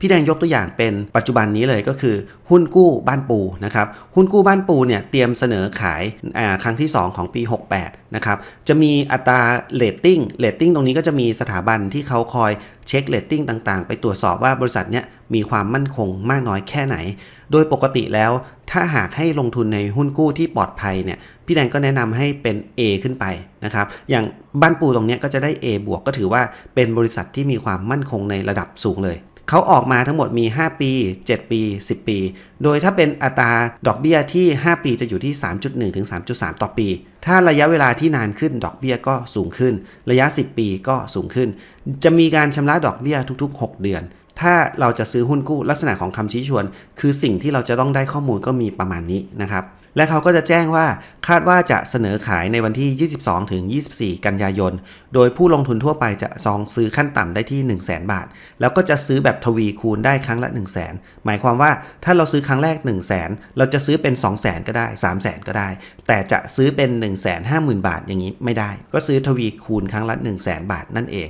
พี่แดงยกตัวอย่างเป็นปัจจุบันนี้เลยก็คือ หุ้นกู้บ้านปูนะครับหุ้นกู้บ้านปูเนี่ยเตรียมเสนอขายครั้งที่ 2 ของปี 68นะครับจะมีอัตราเรตติ้งเรตติ้งตรงนี้ก็จะมีสถาบันที่เขาคอยเช็คเรตติ้งต่างๆ ไปตรวจสอบว่าบริษัทเนี้ยมีความมั่นคงมากน้อยแค่ไหน โดยปกติแล้ว ถ้าหากให้ลงทุนในหุ้นกู้ที่ปลอดภัยเนี่ยพี่แดงก็แนะนำให้เป็น A ขึ้นไปนะครับอย่างบ้านปูตรงนี้ก็จะได้ A บวกก็ถือว่าเป็นบริษัทที่มีความมั่นคงในระดับสูงเลย เขาออกมาทั้งหมดมี 5 ปี 7 ปี 10 ปี โดยถ้าเป็นอัตราดอกเบี้ยที่ 5 ปีจะอยู่ที่ 3.1 ถึง 3.3 ต่อปี ถ้าระยะเวลาที่นานขึ้นดอกเบี้ยก็สูงขึ้น ระยะ 10 ปีก็สูงขึ้น จะมีการชำระดอกเบี้ยทุก ๆ 6 เดือน ถ้าเราจะซื้อหุ้นกู้ลักษณะของคำชี้ชวน คือสิ่งที่เราจะต้องได้ข้อมูลก็มีประมาณนี้นะครับ และเขาก็จะแจ้งว่าคาดว่าจะเสนอขายในวันที่ 22 ถึง 24 กันยายน โดยผู้ลงทุนทั่วไปจะซองซื้อขั้นต่ำได้ที่ 1 0 0 0 0แบาท แล้วก็จะซื้อแบบทวีคูณได้ครั้งละ 1 0 0 0 0แหมายความว่าถ้าเราซื้อครั้งแรก 1 0 0 0 0แเราจะซื้อเป็น 2 0 0 0 0 0 ก็ได้ 3 0 0 0 0 0 ก็ได้ แต่จะซื้อเป็น 1 5 0 0 0 0 0 บาทอย่างนี้ไม่ได้ ก็ซื้อทวีคูณครั้งละ 1 0 0 0 0 0 บาทนั่นเอง